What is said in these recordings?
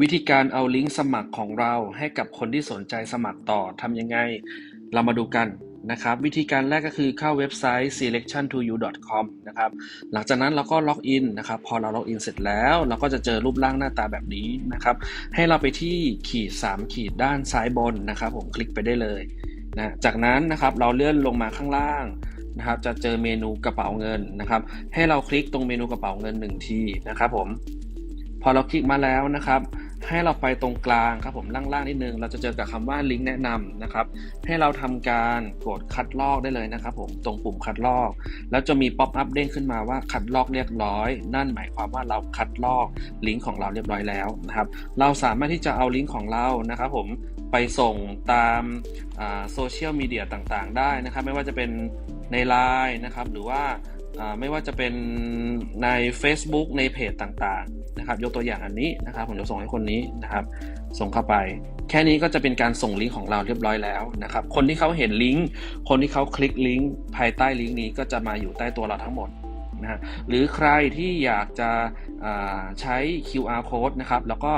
วิธีการเอาลิงก์สมัครของเราให้กับคนที่สนใจสมัครต่อทำยังไง เรามาดูกันนะครับ วิธีการแรกก็คือเข้าเว็บไซต์ selectiontoyou.com นะครับหลังจากนั้นเราก็ล็อกอินนะครับพอเราล็อกอินเสร็จแล้ว เราก็จะเจอรูปร่างหน้าตาแบบนี้นะครับ ให้เราไปที่ขีด 3 ขีดด้านซ้ายบนนะครับผมคลิกไปได้เลยนะจากนั้นนะครับเราเลื่อนลงมาข้างล่างนะครับจะเจอเมนูกระเป๋าเงินนะครับ ให้เราคลิกตรงเมนูกระเป๋าเงินหนึ่งทีนะครับผมพอเราคลิกมาแล้วนะครับ ให้เราไปตรงกลางครับผมล่างๆนิดนึง เราจะเจอกับคำว่าลิงก์แนะนำนะครับ ให้เราทำการกดคัดลอกได้เลยนะครับผมตรงปุ่มคัดลอก แล้วจะมีป๊อปอัพเด้งขึ้นมาว่าคัดลอกเรียบร้อย นั่นหมายความว่าเราคัดลอกลิงก์ของเราเรียบร้อยแล้วนะครับ เราสามารถที่จะเอาลิงก์ของเรานะครับผมไปส่งตามโซเชียลมีเดียต่างๆ ได้นะครับ ไม่ว่าจะเป็นใน Line นะครับหรือว่า ไม่ว่าจะเป็นใน Facebook ในเพจต่างๆนะครับ ยกตัวอย่างอันนี้นะครับ ผมจะส่งให้คนนี้นะครับ ส่งเข้าไป แค่นี้ก็จะเป็นการส่งลิงก์ของเราเรียบร้อยแล้วนะครับ คนที่เขาเห็นลิงก์คนที่เขาคลิกลิงก์ภายใต้ลิงก์นี้ก็จะมาอยู่ใต้ตัวเราทั้งหมดนะฮะหรือใครที่อยากจะใช้ QR code นะครับ แล้วก็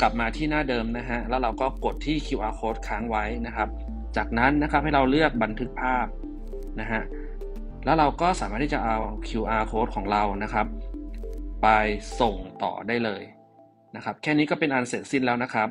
กลับมาที่หน้าเดิมนะฮะแล้วเราก็กดที่ QR code ค้างไว้นะครับ จากนั้นนะครับให้เราเลือกบันทึกภาพนะฮะ แล้วเราก็สามารถที่จะเอา QR code ของเรานะครับ ไปส่งต่อได้เลยนะครับ แค่นี้ก็เป็นอันเสร็จสิ้นแล้วนะครับ